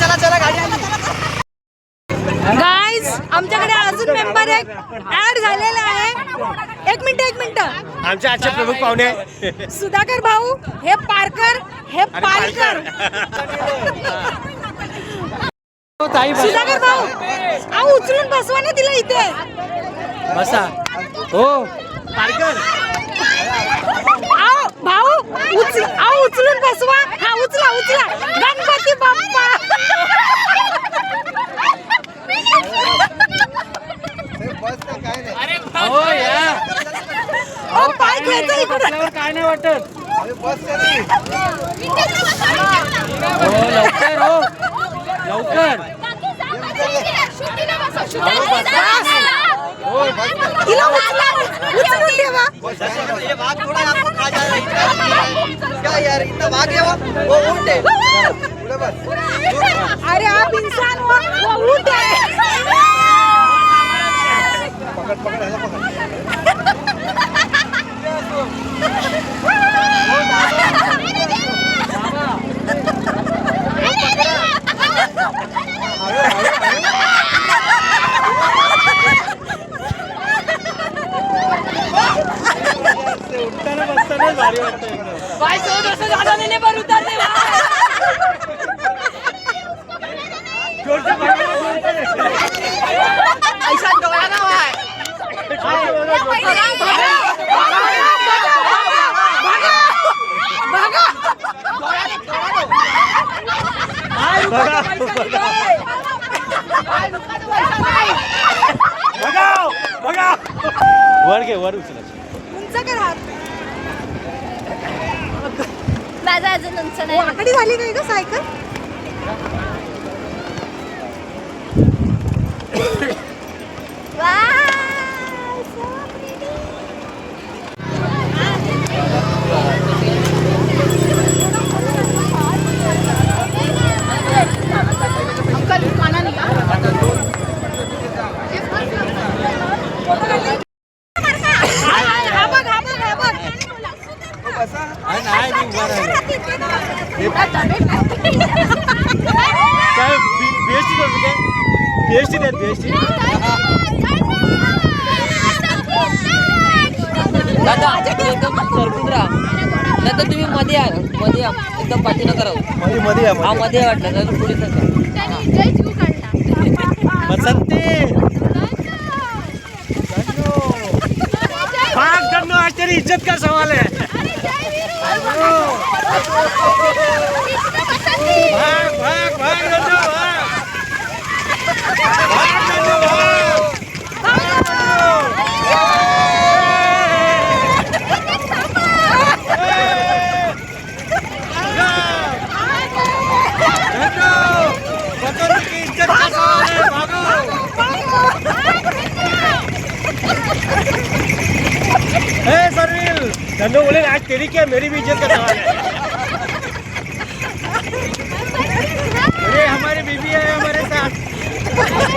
चला चला गाडी आली गाईज आमच्याकडे अजून मेंबर एक ऍड झालेला आहे. एक मिनिट एक मिनिट. आमचे आजचे प्रमुख पाहुणे. सुधाकर भाऊ हे पारकर हे पालकर. सुधाकर भाऊ अहो उचलून बसवा ना तिला इथे. बसा. हो. पारकर आओ भाऊ उचल उचलून बसवा. हा उचला उचला. गणपती बाप्पा हो या ओ पाय खेळतो इकडे बसल्यावर काय नाही वाटत हो लवकर हो लवकर तिला उचला उचलून ठेवा ये भाग थोड़ा आपको खा जाएगा क्या यार इतना भाग गया वो वो ऊँट लवकर पुढे बस अरे आप इंसान हो वो ऊँट है उठताना बसताना भारी वाटतं एकदम. जोरचे भारी वाटतं. ऐसा डोला ना भाई बघा बघा बघा वर घे वर उचल. उंच कर हात माझा अजून उंच नाही. वाकडी झाली काय ग सायकल Wow, so pretty. हा बघ हा बघ हा बघ नाही मी उभा राहिलो. काय बीएसटी करतो काय बीएसटी देत बीएसटी दादा एकदम सरकून राहा नाही तर तुम्ही मध्ये या मध्ये या एकदम पाठीनं करा मध्ये मध्ये या हा मध्ये वाटलं तर पुढे सरका बसंती भाग गन्नू आज तेरी इज्जत का सवाल है भाग भाग भाग गन्नू भाग भाग गन्नू भाग धन्नो बोले आज तेरी क्या मेरी भी इज़्ज़त का सवाल है? अरे हमारी बीबी है हमारे साथ।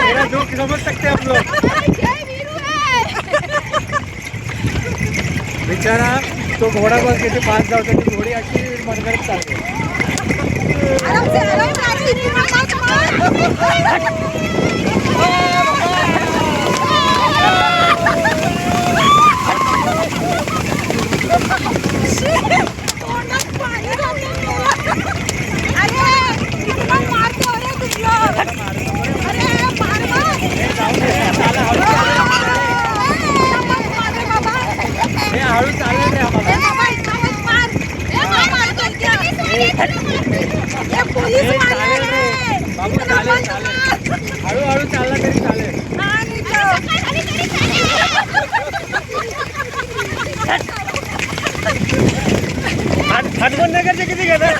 मेरा दुख समझ सकते हैं आप लोग। बेचारा तो घोडा बघ किती पास जाओ त्याची घोडी अशी मनगडत चालते हे वाले चालेल रे. रे. बाबू इतना चालेल मत चालेल मार. हळूहळू चालला तरी चालेल आणि तो- हटवून नगरचे किती घेणार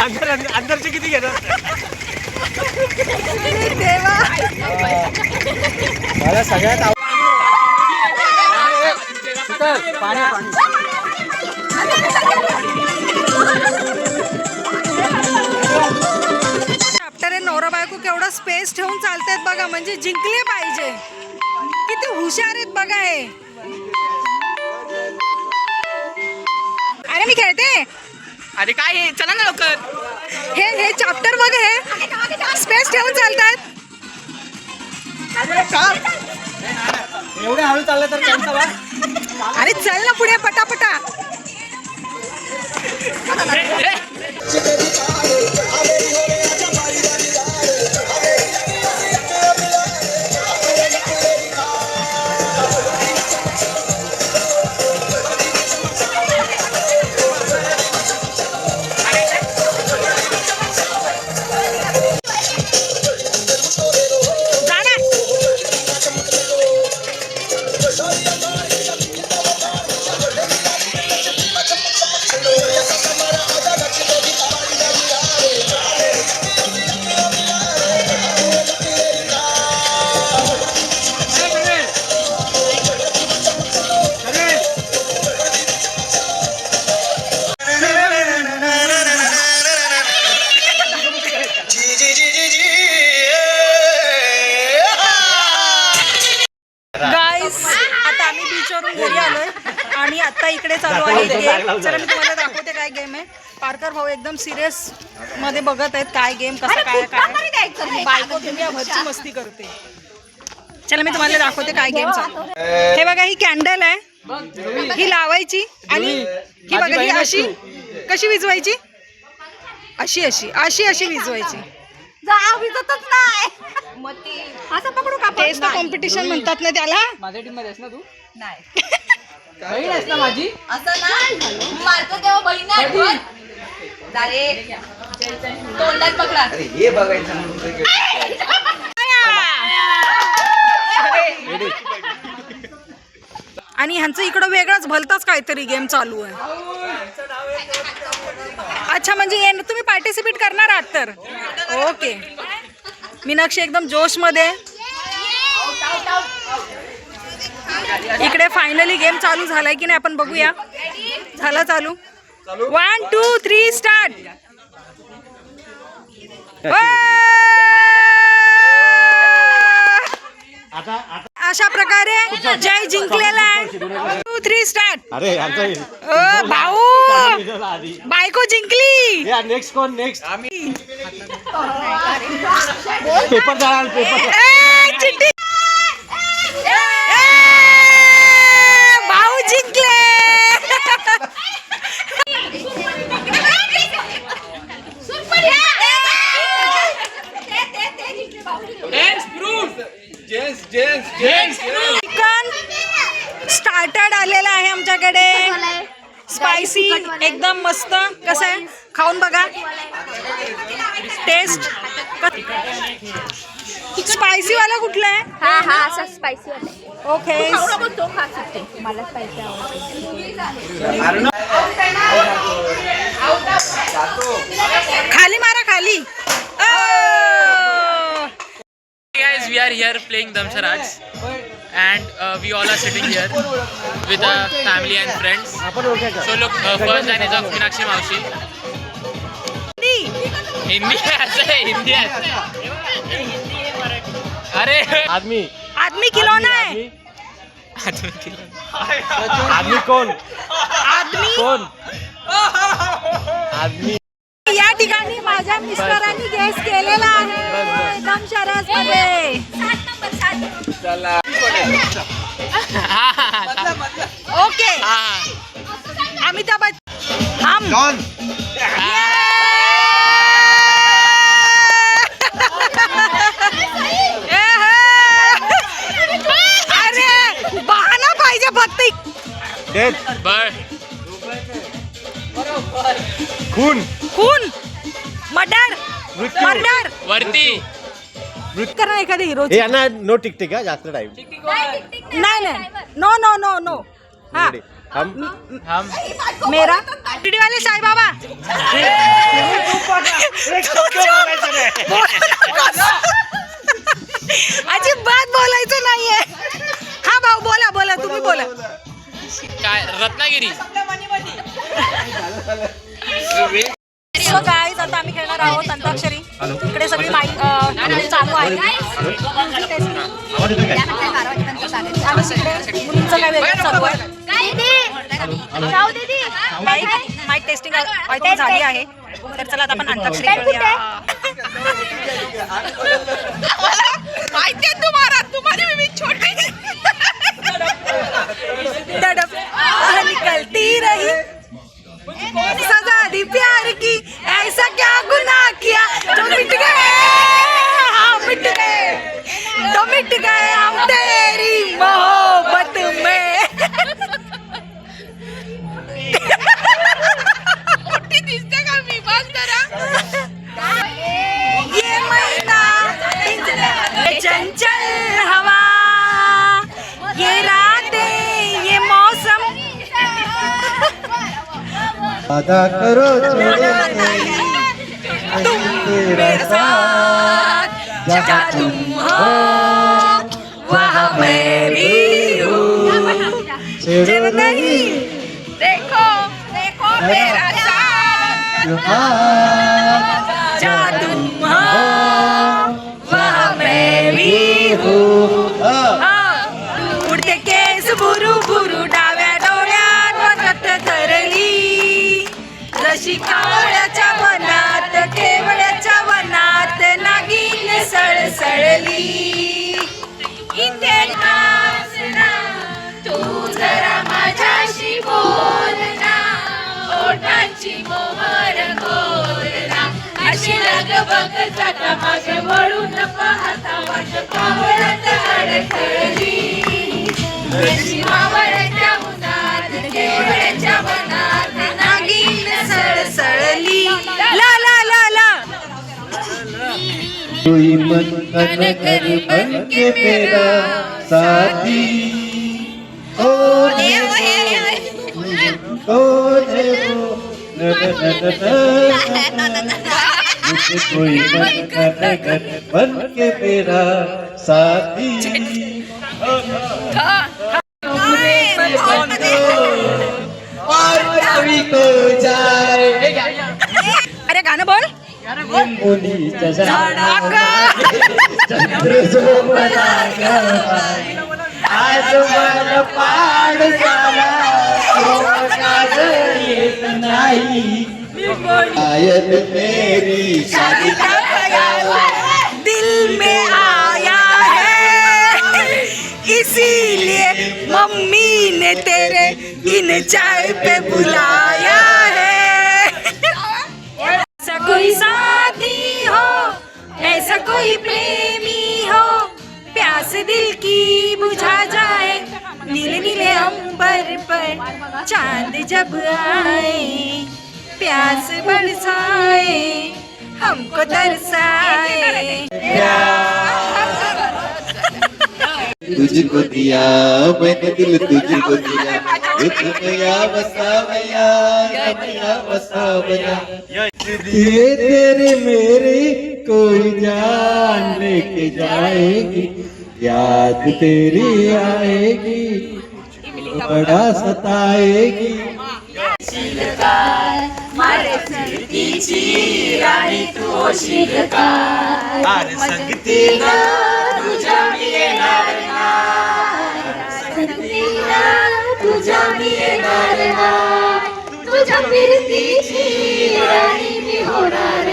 अंदर अंदरचे किती देवा. मला सगळ्यात आव- आफ्टर नवरा बायको केवढा स्पेस ठेवून चालतायत बघा म्हणजे जिंकले पाहिजे. किती हुशार आहेत बघा हे. अरे मी खेळते. अरे काय हे? चला ना लवकर. हे हे चॅप्टर बघ हे. स्पेस ठेवून चालतात एवढे हळू चाललं तर अरे चल ना पुढे पटापटा. सिरियसमध्ये बघत आहेत काय गेम कसं काय काय. बायको तुम्ही भरची मस्ती करते. चला मी तुम्हाला दाखवते काय गेम चालू आहे. हे बघा ही कॅन्डल आहे. ही लावायची आणि ही बघा ही अशी. कशी विजवायची? अशी अशी. अशी अशी विजवायची. जा विजतच नाही. असं पकडू का आपण? टेस्ट कॉम्पिटिशन म्हणतात ना त्याला. माझ्या टीममध्ये ना तू? नाही. माझी? असं नाही. तोंडात पकडा. अरे हे बघायचं. आणि ह्यांचं इकडं वेगळंच भलताच काहीतरी गेम चालू आहे. अच्छा म्हणजे ये तुम्ही पार्टिसिपेट करणार आहात तर? ओके मीनाक्षी एकदम जोशमध्ये. इकडे फायनली गेम चालू झालाय की नाही आपण बघूया. झाला चालू? वन टू थ्री स्टार्ट अशा प्रकारे जय जिंकलेला आहे. टू थ्री स्टार्ट अरे भाऊ! बायको जिंकली! नेक्स्ट कोण नेक्स्ट पेपर पेपर चिट्टी ए, भाऊ जिंकले चिकन स्टार्टर्ड आलेला आहे आमच्याकडे. स्पायसी एकदम मस्त. कसं आहे? खाऊन बघा. टेस्ट स्पायसी वाला कुठला आहे? हा हा असा स्पायसी वाला ओके तो खा मला स्पायसी आवडते. खाली मारा खाली! Guys, we are here playing Damsharaj and uh, we all are sitting here with our family and friends. So look, uh, first line is of Meenakshi Maushi. Hindi. ऐसे है हिंदी ऐसे है अरे आदमी आदमी खिलौना है आदमी कोण आदमी या ठिकाणी माझ्या मिस्टरांनी गेस केलेला आहे एकदम शरसमध्ये ओके अमिताभ हम. अरे बहाना पाहिजे फक्त खून खून मर्डर. मर्डर. वरती. करा एखादी हिरो हे यांना नो टिकते का जास्त टाइम नाही नाही नो नो नो नो हा. हम हम मेरा? टीडी वाले साई बाबा अजिबात बोलायचं नाहीये. हा भाऊ बोला बोला तुम्ही बोला काय रत्नागिरी. सो गाईज आता आम्ही खेळणार आहोत अंताक्षरी. इकडे सगळी अं, चालू आहे मुलींचं काय वेगळं चालू आहे? माईक टेस्टिंग आय थिंक झाली आहे. तर चला आता आपण अंताक्षरी खेळूया. माहितीये तुम्हाला? तुम्हाला मी छोटी. वादा करो छोड़ो तुम मेरे साथ जहाँ तुम हो वहाँ मैं भी हूँ जब नहीं देखो देखो मेरा साथ कावळ्याच्या वनात केवळ्याच्या वनात नागिन सळसळली. इथे ना तू जरा माझ्याशी बोल ना. ओठांची मोहर खोल ना. अशी लग बघ जाता मागे वळून पाहता वाट पावळात अडकळली अशी मावळ्याच्या उन्हात केवळ्याच्या कोई मन कर कर बन के मेरा साथी। ओ ओ मुझे कोई मन कर कर बन के मेरा साथी। और कभी को जाए। गाणं बोल. आज मला पाड येत नाही मेरी शादी दिल में आया है इसीलिए मम्मी ने तेरे इन चाय पे बुलाया कोई साथी हो, ऐसा कोई प्रेमी हो। प्यास दिल की बुझा जाए, नीले नीले अंबर पर चाँद जब आए, प्यास बरसाए, हमको दर्शाए तुझको दिया मैंने दिल तुझको दिया तुझमया बसावया रमया बसावया ये तेरे मेरे कोई जान लेके जाएगी याद तेरी आएगी बड़ा सताएगी। तुझ्या ना तुझ्या फिरतीची राणी मी होणार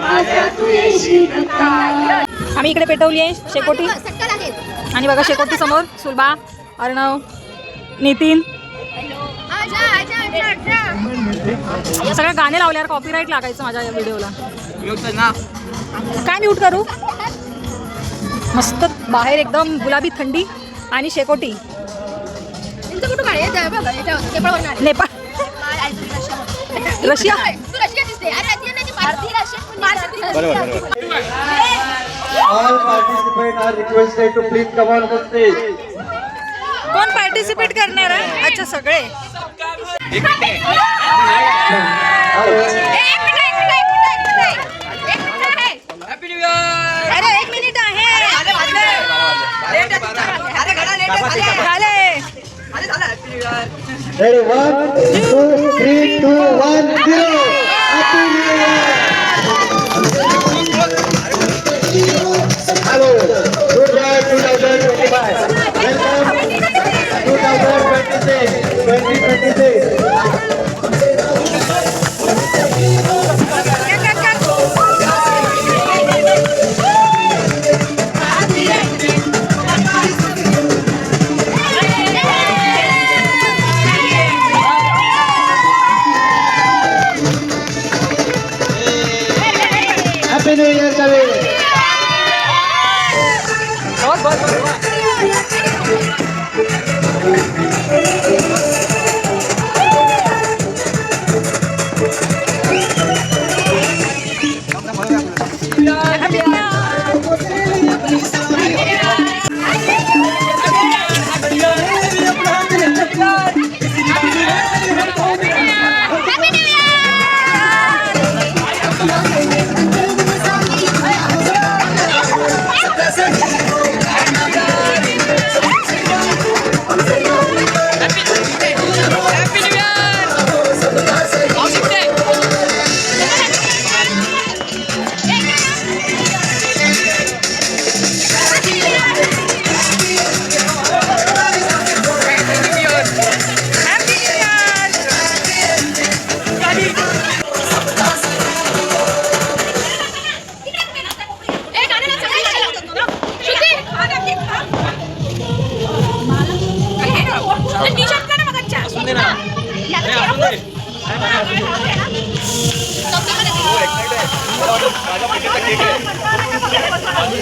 माझ्या तू येशील आम्ही इकडे पेटवली आहे शेकोटी. आणि बघा शेकोटी समोर सुलभा अर्णव नितीन. सगळ्या गाणे लावल्यावर कॉपीराईट लागायचं माझ्या या व्हिडिओला काय म्यूट करू? मस्त. बाहेर एकदम गुलाबी थंडी आणि शेकोटी. नेपाळ रशिया. कोण पार्टिसिपेट करणार आहे? अच्छा सगळे. Ready, one, two, three, two, one, zero.